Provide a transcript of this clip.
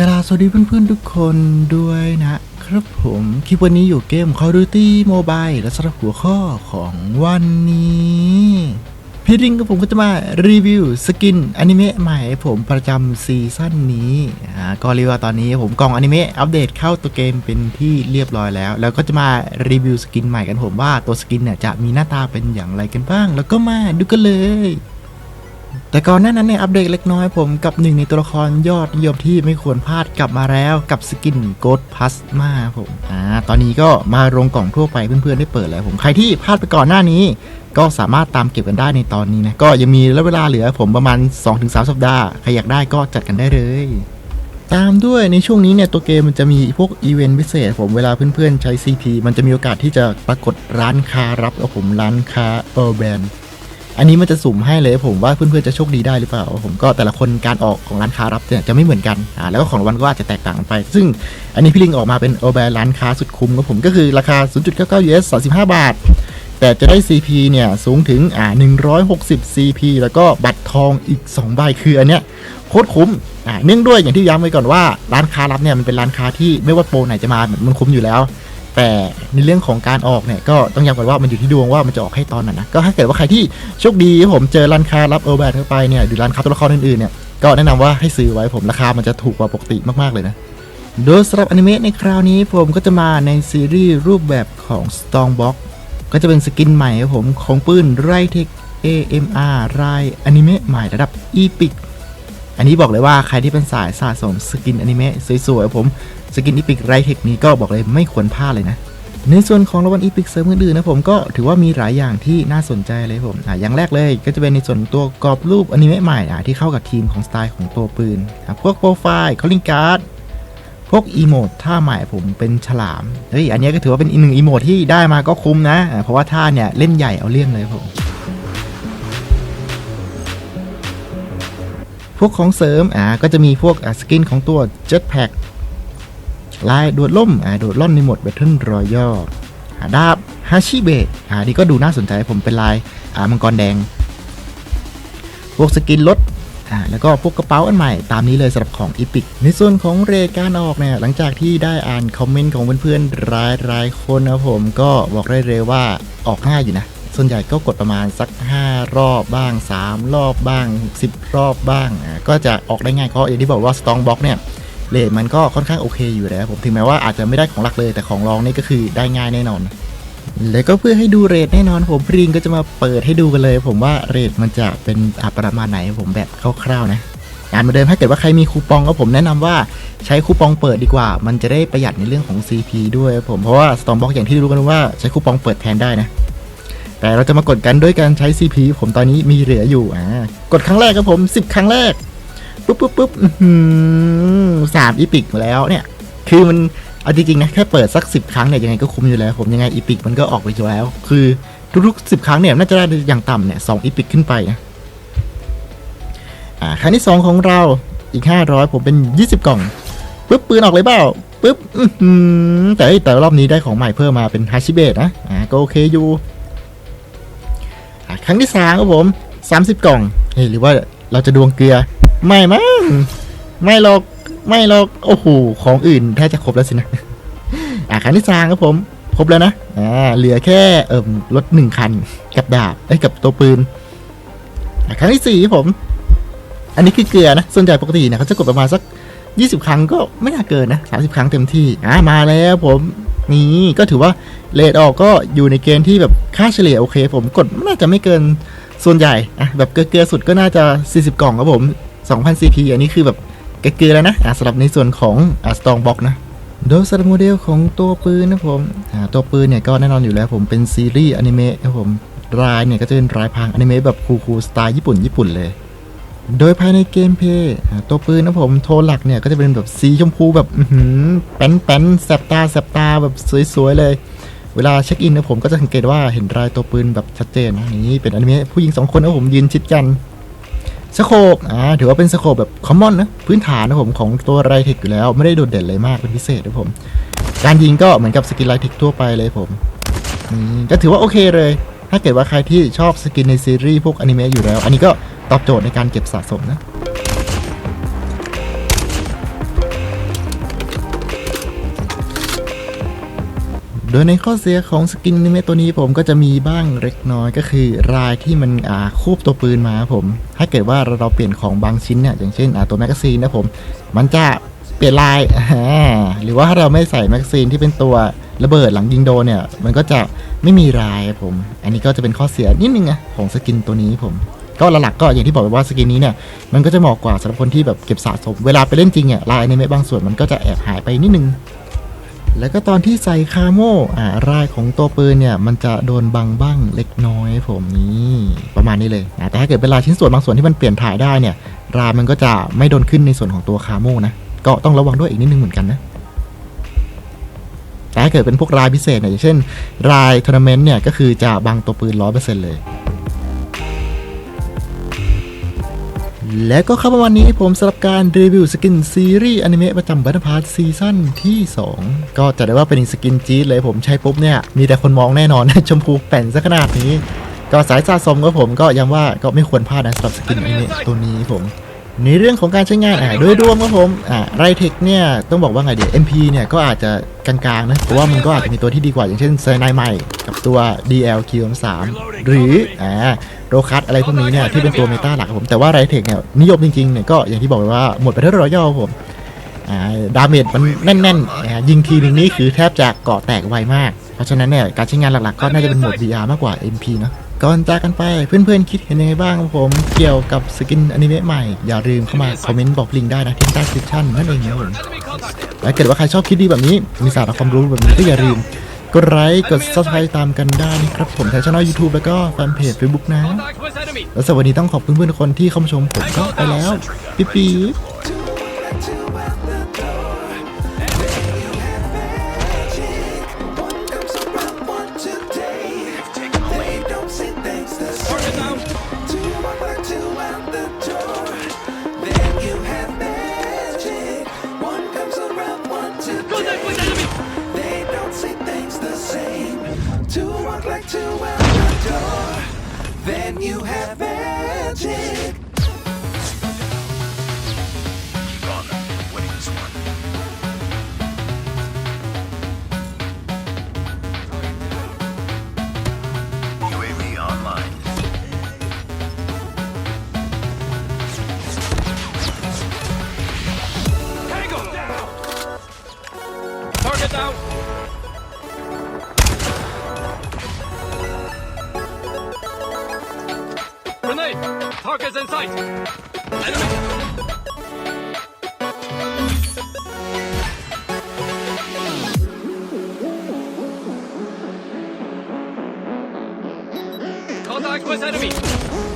กราสวัสดีเพื่อนๆทุกคนด้วยนะครับผมคลิปวันนี้อยู่เกม Call of Duty Mobile และสำหรับหัวข้อของวันนี้พี่ริงกับผมก็จะมารีวิวสกินอนิเมะใหม่ผมประจำซีซั่นนี้อ่าก็เรียกว่าตอนนี้ผมกล่องอนิเมะอัปเดตเข้าตัวเกมเป็นที่เรียบร้อยแล้ว แล้วก็จะมารีวิวสกินใหม่กันผมว่าตัวสกินเนี่ยจะมีหน้าตาเป็นอย่างไรกันบ้าง แล้วก็มาดูกันเลย แต่ก่อนหน้านั้นเนี่ยอัปเดตเล็กน้อยผมกับหนึ่งในตัวละครยอดนิยมที่ไม่ควรพลาดกลับมาแล้วกับสกินโกดพัสมาผมอ่าตอนนี้ก็มาลงกล่องทั่วไปเพื่อนๆได้เปิดแล้วผมใครที่พลาดไปก่อนหน้านี้ ก็สามารถตามเก็บกันได้ในตอนนี้นะก็ยังมีระยะเวลาเหลือผมประมาณ 2-3 สัปดาห์ใครอยากได้ก็จัดกันได้เลยตามด้วยในช่วงนี้เนี่ยตัวเกมมันจะมีพวกอีเวนต์พิเศษ ผมเวลาเพื่อนๆใช้ CP มันจะมีโอกาสที่จะปรากฏร้านค้ารับเอาผมร้านค้าเออร์แบน อันนี้มันจะสุ่มให้เลยผมว่าเพื่อนๆจะโชคดีได้หรือเปล่า ผมก็แต่ละคนการออกของร้านค้ารับเนี่ยจะไม่เหมือนกันอ่าแล้วก็ของรางวัลก็อาจจะแตกต่างไป ซึ่งอันนี้พี่ลิงออกมาเป็นโอแบรร้านค้าสุดคุ้มครับผมก็คือราคา 0.99 US 35 บาท แต่จะได้ CP เนี่ยสูงถึงอ่า160 CP แล้วก็บัตรทองอีก2ใบคืออันเนี้ยโคตรคุ้มอ่าเนื่องด้วยอย่างที่ย้ำไว้ก่อนว่าร้านค้ารับเนี่ยมันเป็นร้านค้าที่ไม่ว่าโปรไหนจะมามันคุ้มอยู่แล้ว แต่ในเรื่องของการออกเนี่ยก็ต้องย้ำก่อนว่ามันอยู่ที่ดวงว่ามันจะออกให้ตอนไหนนะก็ถ้าเกิดว่าใครที่โชคดีผมเจอร้านค้ารับเออร์แบทเข้าไปเนี่ยหรือร้านค้าตัวละครอื่นๆเนี่ยก็แนะนำว่าให้ซื้อไว้ผมราคามันจะถูกกว่าปกติมากๆเลยนะโดยสำหรับอนิเมะในคราวนี้ผมก็จะมาในซีรีส์รูปแบบของ s t o n g b o x ก็จะเป็นสกินใหม่ครับผมของปืนไรเทค AMR รายอนิเมะใหม่ระดับ Epic อันนี้บอกเลยว่าใครที่เป็นสายสะสมสกินอนิเมะสวยๆผมสกินอีพิกไรเทคนี้ก็บอกเลยไม่ควรพลาดเลยนะ ในส่วนของรางวัลอีพิกเสริมอื่นๆนะผมก็ถือว่ามีหลายอย่างที่น่าสนใจเลยผมอะอย่างแรกเลยก็จะเป็นในส่วนตัวกรอบรูปอนิเมะใหม่อะที่เข้ากับทีมของสไตล์ของตัวปืนอะพวกโปรไฟล์คอลลิงการ์ดพวกอีโมดท่าใหม่ผมเป็นฉลามเฮ้ยอันนี้ก็ถือว่าเป็นอีกหนึ่งอีโมดที่ได้มาก็คุ้มนะ เพราะว่าท่าเนี่ยเล่นใหญ่เอาเรื่องเลยผม พวกของเสริมอ่าก็จะมีพวกสกินของตัว Jetpack ลายดวดล่มอ่าโดดล่อนในโหมด Battle Royale อ่าดาบฮาชิเบะอ่านี่ก็ดูน่าสนใจผมเป็นลายอ่ามังกรแดง พวกสกินรถอ่าแล้วก็พวกกระเป๋าอันใหม่ตามนี้เลยสำหรับของ Epic ในส่วนของเรทการออกเนี่ยหลังจากที่ได้อ่านคอมเมนต์ของเพื่อนๆรายรายๆคนนะผมก็บอกได้เลยว่าออกง่ายอยู่นะ ส่วนใหญ่ก็กดประมาณสัก 5 รอบบ้าง 3 รอบบ้าง 10 รอบบ้างอ่าก็จะออกได้ง่ายเพราะอย่างที่บอกว่า Strong Box เนี่ยเรทมันก็ค่อนข้างโอเคอยู่แล้วผมถึงแม้ว่าอาจจะไม่ได้ของหลักเลยแต่ของรองนี่ก็คือได้ง่ายแน่นอน แล้วก็เพื่อให้ดูเรทแน่นอนผมพริงก็จะมาเปิดให้ดูกันเลย ผมว่าเรทมันจะเป็นอะประมาณไหนผมแบบคร่าวๆนะงานมาเดิมถ้าเกิดว่าใครมีคูปองก็ผมแนะนำว่าใช้คูปองเปิดดีกว่า มันจะได้ประหยัดในเรื่องของ CP ด้วยผมเพราะว่า Stormbox อย่างที่รู้กันว่าใช้คูปองเปิดแทนได้นะ แต่เราจะมากดกันด้วยการใช้ CP ผมตอนนี้มีเหลืออยู่อ่ากดครั้งแรกครับผม 10 ครั้งแรกปุ๊บปุ๊บปุ๊บสามอีพิกมาแล้วเนี่ย คือมันเอาจริงๆนะแค่เปิดสัก10ครั้งเนี่ยยังไงก็คุ้มอยู่แล้ว ผมยังไงอีพิกมันก็ออกไปอยู่แล้ว คือทุกๆ10ครั้งเนี่ยน่าจะได้อย่างต่ำเนี่ยสองอีพิกขึ้นไปนะอ่าครั้งที่2ของเราอีก500ผมเป็น20กล่องปุ๊บปืนออกเลยเปล่าปุ๊บแต่แต่รอบนี้ได้ของใหม่เพิ่มมาเป็นฮาชิเบะนะอ่าก็โอเคอยู่ ครั้งที่สามครับผม30กล่องเฮ้ยหรือว่าเราจะดวงเกลือ ไม่มั้งไม่หรอกไม่หรอกโอ้โหของอื่นแทบจะครบแล้วสินะอ่าครั้งที่สามครับผมครบแล้วนะอ่าเหลือแค่เอิ่มรถหนึ่งคันกับดาบไอ้กับตัวปืนอ่าครั้งที่สี่ผม อันนี้คือเกลือนะส่วนใหญ่ปกติเนี่ยเขาจะกดประมาณสัก 20 ครั้งก็ไม่น่าเกินนะ30 ครั้งเต็มที่อ่ามาแล้วผม นี่ก็ถือว่าเลทออกก็อยู่ในเกณฑ์ที่แบบค่าเฉลี่ยโอเค ผมกดน่าจะไม่เกินส่วนใหญ่อะแบบเกลือสุดก็น่าจะ 40 กล่องครับผม 2,000 CP อันนี้คือแบบเกลือแล้วนะอะสำหรับในส่วนของอ่า Strong Box นะโดยสำหรับโมเดลของตัวปืนนะผมอ่าตัวปืนเนี่ยก็แน่นอนอยู่แล้วผมเป็นซีรีส์อนิเมะครับผมรายเนี่ยก็จะเป็นรายพรางอนิเมะแบบคูลๆสไตล์ญี่ปุ่นญี่ปุ่นเลย โดยภายในเกมเพย์ตัวปืนนะผมโทนหลักเนี่ยก็จะเป็นแบบสีชมพูแบบหือแป้นแป้นแสบตาแสบตาแบบสวยๆเลย เวลาเช็คอินนะผมก็จะสังเกตว่าเห็นรายตัวปืนแบบชัดเจนนะนี่เป็นอนิเมะผู้หญิงสองคนนะผมยืนชิดกันสโคปอ่าถือว่าเป็นสโคปแบบคอมมอนนะพื้นฐานนะผมของตัวไรเทคอยู่แล้วไม่ได้โดดเด่นเลยมากเป็นพิเศษนะผม การยิงก็เหมือนกับสกินไรเทคทั่วไปเลยผมก็ถือว่าโอเคเลย ถ้าเกิดว่าใครที่ชอบสกินในซีรีส์พวกอนิเมะอยู่แล้ว อันนี้ก็ ตอบโจทย์ในการเก็บสะสมนะโดยในข้อเสียของสกินนิเมตัวนี้ผมก็จะมีบ้างเล็กน้อยก็คือรายที่มันอ่าคูบตัวปืนมาผม ถ้าเกิดว่าเราเปลี่ยนของบางชิ้นเนี่ยอย่างเช่นอ่าตัวแมกกาซีนนะผม มันจะเปลี่ยนลายหรือว่าถ้าเราไม่ใส่แมกกาซีนที่เป็นตัวระเบิดหลังยิงโดนเนี่ย มันก็จะไม่มีลายผม อันนี้ก็จะเป็นข้อเสียนิดนึงนะของสกินตัวนี้ผม ก็หลักๆก็อย่างที่บอกไปว่าสกินนี้เนี่ยมันก็จะเหมาะกว่าสำหรับคนที่แบบเก็บสะสมเวลาไปเล่นจริงอะลายอนิเมบางส่วนมันก็จะแอบหายไปนิดนึงแล้วก็ตอนที่ใส่คาโม่อ่ารายของตัวปืนเนี่ย มันจะโดนบังบ้างเล็กน้อยผมนี่ประมาณนี้เลยนะแต่ถ้าเกิดเป็นลายชิ้นส่วนบางส่วนที่มันเปลี่ยนถ่ายได้เนี่ย รายมันก็จะไม่โดนขึ้นในส่วนของตัวคาโม่นะก็ต้องระวังด้วยอีกนิดนึงเหมือนกันนะแต่ถ้าเกิดเป็นพวกรายพิเศษเนี่ยอย่างเช่น รายทัวร์นาเมนต์เนี่ยก็คือจะบังตัวปืนร้อยเปอร์เซ็นต์เลย และก็ครับวันนี้ผมสำหรับการรีวิวสกินซีรีส์อนิเมะประจำบัตพาร์ทซีซั่นที่ 2 ก็จะได้ว่าเป็นสกินจี๊ดเลยผมใช้ปุ๊บเนี่ย มีแต่คนมองแน่นอน ชมพูแป่นซะขนาดนี้ ก็สายสะสมก็ผมก็ยังว่าก็ไม่ควรพลาดนะสำหรับสกินอนิเมะตัวนี้ผมในเรื่องของการใช้งานอ่าโดยรวมครับผมอ่าไรเทคเนี่ยต้องบอกว่าไงเดี๋ยว MP เนี่ยก็อาจจะกลางๆนะเพราะว่ามันก็อาจจะมีตัวที่ดีกว่าอย่างเช่นเซอร์ไนใหม่ กับตัว DLQ 3 หรืออ่า โรคัสอะไรพวกนี้เนี่ยที่เป็นตัวเมตาหลักผมแต่ว่าไรเทคเนี่ยนิยมจริงๆเนี่ยก็อย่างที่บอกไปว่าหมดไปเท่ารอยย่อผมดาเมจมันแน่นๆอ่ายิงทีนึงนี่คือแทบจะเกาะแตกไวมาก เพราะฉะนั้นเนี่ยการใช้งานหลักๆ ก็น่าจะเป็นโหมด VR มากกว่า MP เนอะก่อนจากกันไปเพื่อนๆ คิดเห็นยังไงบ้างครับผมเกี่ยวกับสกินอนิเมะใหม่ อย่าลืมเข้ามาคอมเมนต์บอกลิงก์ได้นะที่ใต้คลิปชั่นนั่นเองนะครับผมและเกิดว่าใครชอบคลิปดีแบบนี้มีสาระความรู้แบบนี้ก็อย่าลืม กดไลค์กด subscribe ตามกันได้นะครับผมทางช่องยูทูบแล้วก็แฟนเพจ Facebook นะ แล้วสวัสดีต้องขอบคุณเพื่อนๆทุกคนที่เข้ามาชมผมก็ไปแล้ว ปิ๊บปิ๊บ like out the door. Then you have magic. Grenade. Targets in sight. Enemy. Contact with enemy.